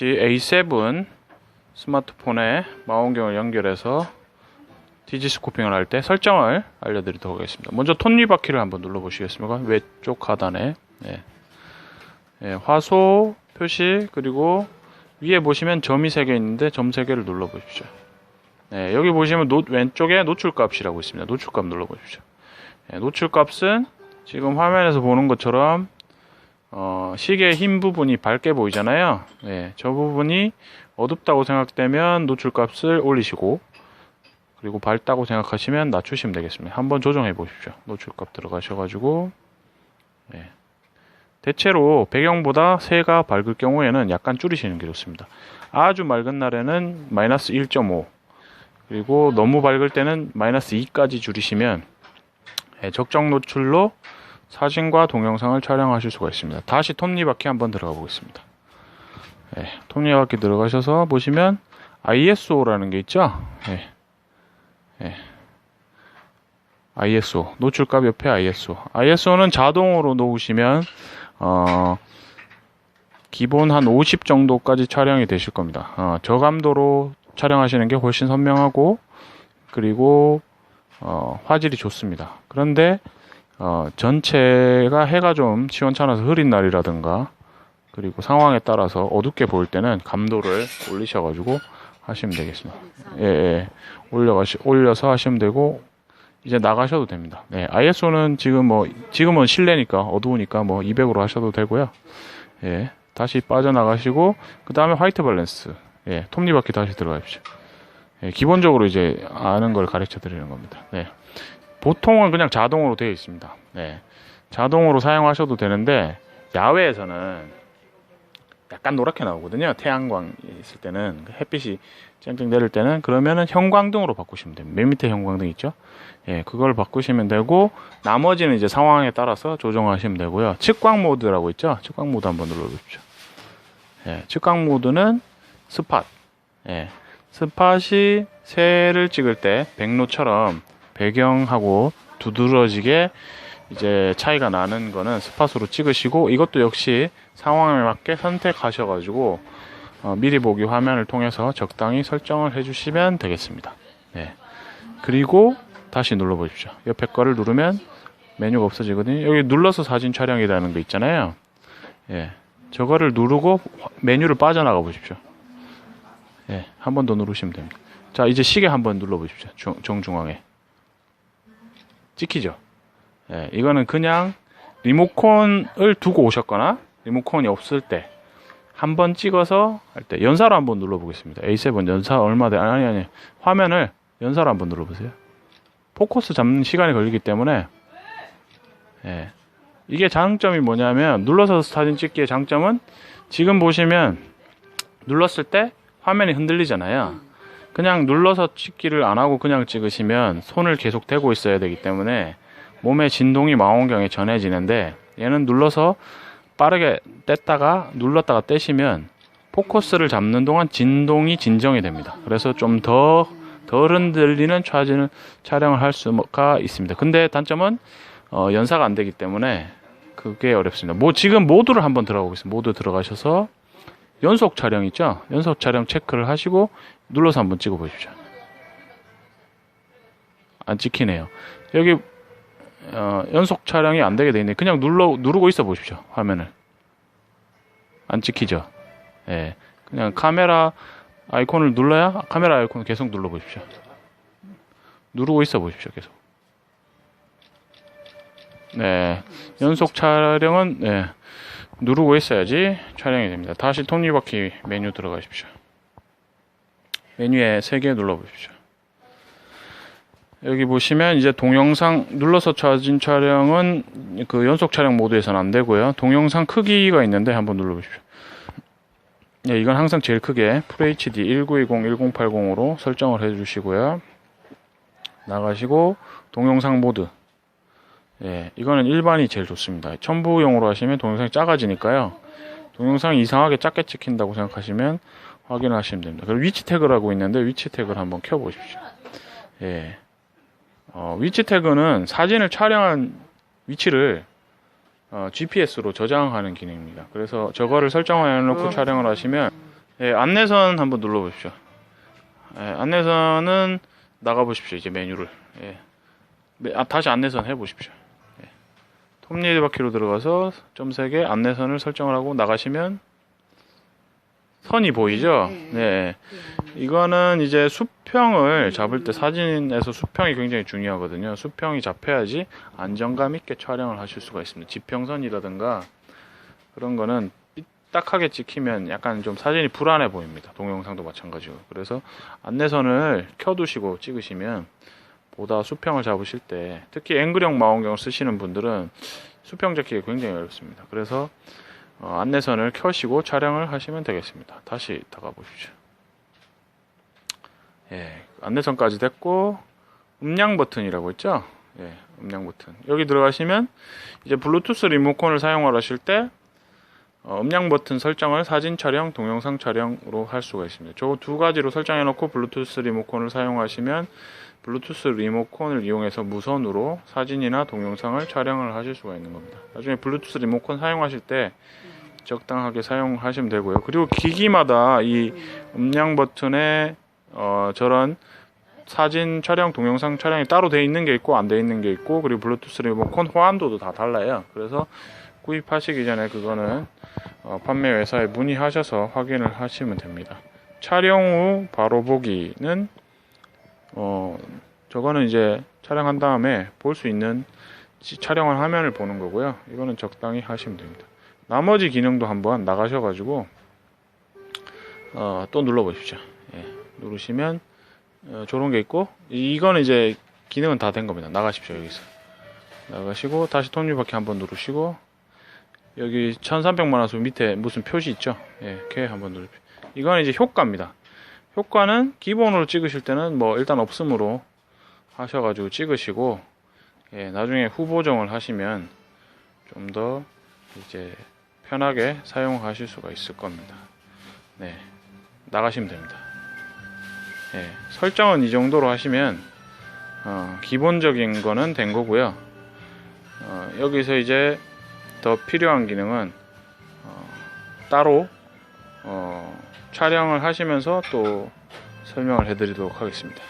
A7 스마트폰에 망원경을 연결해서 디지 스코핑을 할 때 설정을 알려드리도록 하겠습니다. 먼저 톱니 바퀴를 한번 눌러보시겠습니까? 왼쪽 하단에 예. 예, 화소 표시 그리고 위에 보시면 점이 3개 있는데 점 3개를 눌러보십시오. 예, 여기 보시면 노- 왼쪽에 노출값이라고 있습니다. 노출값 눌러보십시오. 예, 노출값은 지금 화면에서 보는 것처럼 어, 시계의 흰 부분이 밝게 보이잖아요. 예, 저 부분이 어둡다고 생각되면 노출값을 올리시고 그리고 밝다고 생각하시면 낮추시면 되겠습니다. 한번 조정해 보십시오. 노출값 들어가셔가지고 예. 대체로 배경보다 새가 밝을 경우에는 약간 줄이시는 게 좋습니다. 아주 맑은 날에는 마이너스 1.5 그리고 너무 밝을 때는 마이너스 2까지 줄이시면 예, 적정 노출로 사진과 동영상을 촬영하실 수가 있습니다. 다시 톱니바퀴 한번 들어가 보겠습니다. 예, 톱니바퀴 들어가셔서 보시면 ISO라는 게 있죠. 예, 예. ISO 노출값 옆에 ISO. ISO는 자동으로 놓으시면 어, 기본 한 50 정도까지 촬영이 되실 겁니다. 어, 저감도로 촬영하시는 게 훨씬 선명하고 그리고 어, 화질이 좋습니다. 그런데 어, 전체가 해가 좀 시원찮아서 흐린 날이라든가 그리고 상황에 따라서 어둡게 보일 때는 감도를 올리셔가지고 하시면 되겠습니다. 예, 예. 올려가시, 올려서 하시면 되고 이제 나가셔도 됩니다. 네, ISO는 지금 뭐 지금은 실내니까 어두우니까 뭐 200으로 하셔도 되고요. 예, 다시 빠져나가시고 그 다음에 화이트 밸런스, 예, 톱니바퀴 다시 들어가십시오. 예, 기본적으로 이제 아는 걸 가르쳐 드리는 겁니다. 네. 보통은 그냥 자동으로 되어 있습니다. 네. 자동으로 사용하셔도 되는데 야외에서는 약간 노랗게 나오거든요. 태양광이 있을 때는 그 햇빛이 쨍쨍 내릴 때는 그러면은 형광등으로 바꾸시면 됩니다. 맨 밑에 형광등 있죠? 예, 그걸 바꾸시면 되고 나머지는 이제 상황에 따라서 조정하시면 되고요. 측광 모드라고 있죠? 측광 모드 한번 눌러주십시오. 예, 측광 모드는 스팟. 예, 스팟이 새를 찍을 때 백로처럼 배경하고 두드러지게 이제 차이가 나는 거는 스팟으로 찍으시고 이것도 역시 상황에 맞게 선택하셔가지고 어, 미리 보기 화면을 통해서 적당히 설정을 해주시면 되겠습니다. 네. 그리고 다시 눌러보십시오. 옆에 거를 누르면 메뉴가 없어지거든요. 여기 눌러서 사진 촬영이라는 거 있잖아요. 예. 저거를 누르고 화- 메뉴를 빠져나가 보십시오. 예. 한 번 더 누르시면 됩니다. 자, 이제 시계 한 번 눌러 보십시오. 중, 정중앙에. 찍히죠? 예, 이거는 그냥 리모컨을 두고 오셨거나 리모컨이 없을 때 한 번 찍어서 할 때 연사로 한번 눌러 보겠습니다. A7 연사 얼마 돼? 아니 아니 화면을 연사로 한번 눌러 보세요. 포커스 잡는 시간이 걸리기 때문에 예, 이게 장점이 뭐냐면 눌러서 사진 찍기의 장점은 지금 보시면 눌렀을 때 화면이 흔들리잖아요. 그냥 눌러서 찍기를 안 하고 그냥 찍으시면 손을 계속 대고 있어야 되기 때문에 몸의 진동이 망원경에 전해지는데 얘는 눌러서 빠르게 뗐다가 눌렀다가 떼시면 포커스를 잡는 동안 진동이 진정이 됩니다. 그래서 좀 더 덜 흔들리는 사진을 촬영을 할 수가 있습니다. 근데 단점은 어, 연사가 안 되기 때문에 그게 어렵습니다. 뭐 지금 모드를 한번 들어가 보겠습니다. 모드 들어가셔서 연속 촬영 있죠? 연속 촬영 체크를 하시고 눌러서 한번 찍어 보십시오. 안 찍히네요. 여기 어, 연속 촬영이 안 되게 돼 있네. 그냥 눌러 누르고 있어 보십시오. 화면을. 안 찍히죠? 예. 그냥 카메라 아이콘을 눌러야 카메라 아이콘을 계속 눌러 보십시오. 누르고 있어 보십시오. 계속. 네. 연속 촬영은 네. 누르고 있어야지 촬영이 됩니다. 다시 톱니바퀴 메뉴 들어가십시오. 메뉴에 세개 눌러 보십시오. 여기 보시면 이제 동영상 눌러서 사진 촬영은 그 연속 촬영 모드에서는 안 되고요. 동영상 크기가 있는데 한번 눌러 보십시오. 예, 이건 항상 제일 크게 FHD 1920, 1080으로 설정을 해 주시고요. 나가시고 동영상 모드. 예, 이거는 일반이 제일 좋습니다. 첨부용으로 하시면 동영상이 작아지니까요. 동영상이 이상하게 작게 찍힌다고 생각하시면 확인하시면 됩니다. 그리고 위치 태그라고 있는데 위치 태그를 한번 켜 보십시오. 예. 어, 위치 태그는 사진을 촬영한 위치를 어, GPS로 저장하는 기능입니다. 그래서 저거를 설정해 놓고 촬영을 하시면 예, 안내선 한번 눌러보십시오. 예, 안내선은 나가보십시오. 이제 메뉴를. 예. 네, 아, 다시 안내선 해보십시오. 예. 톱니드 바퀴로 들어가서 점색에 안내선을 설정을 하고 나가시면 선이 보이죠? 네. 이거는 이제 수평을 잡을 때 사진에서 수평이 굉장히 중요하거든요. 수평이 잡혀야지 안정감 있게 촬영을 하실 수가 있습니다. 지평선이라든가 그런 거는 삐딱하게 찍히면 약간 좀 사진이 불안해 보입니다. 동영상도 마찬가지고. 그래서 안내선을 켜두시고 찍으시면 보다 수평을 잡으실 때 특히 앵글형 망원경을 쓰시는 분들은 수평 잡기가 굉장히 어렵습니다. 그래서 어, 안내선을 켜시고 촬영을 하시면 되겠습니다. 다시 다가 보십시오. 예, 안내선까지 됐고 음량 버튼이라고 있죠? 예, 음량 버튼. 여기 들어가시면 이제 블루투스 리모컨을 사용을 하실 때 어, 음량 버튼 설정을 사진 촬영, 동영상 촬영으로 할 수가 있습니다. 저 두 가지로 설정해 놓고 블루투스 리모컨을 사용하시면 블루투스 리모컨을 이용해서 무선으로 사진이나 동영상을 촬영을 하실 수가 있는 겁니다. 나중에 블루투스 리모컨 사용하실 때 적당하게 사용하시면 되고요. 그리고 기기마다 이 음량 버튼에 어, 저런 사진 촬영, 동영상 촬영이 따로 돼 있는 게 있고 안 돼 있는 게 있고 그리고 블루투스 리모컨 호환도도 다 달라요. 그래서 구입하시기 전에 그거는 어, 판매 회사에 문의하셔서 확인을 하시면 됩니다. 촬영 후 바로 보기는 어 저거는 이제 촬영한 다음에 볼 수 있는 지- 촬영한 화면을 보는 거고요. 이거는 적당히 하시면 됩니다. 나머지 기능도 한번 나가셔가지고 어, 또 눌러보십시오. 예, 누르시면 어, 저런 게 있고 이- 이거는 이제 기능은 다 된 겁니다. 나가십시오 여기서 나가시고 다시 톱니 바퀴 한번 누르시고 여기 1300만 화소 밑에 무슨 표시 있죠? 예, 걔 한번 누르십시오. 이거는 이제 효과입니다. 효과는 기본으로 찍으실 때는 뭐 일단 없음으로 하셔가지고 찍으시고 예, 나중에 후보정을 하시면 좀 더 이제 편하게 사용하실 수가 있을 겁니다. 네, 나가시면 됩니다. 예, 설정은 이 정도로 하시면 어, 기본적인 거는 된 거고요. 어, 여기서 이제 더 필요한 기능은 어, 따로 어, 촬영을 하시면서 또 설명을 해드리도록 하겠습니다.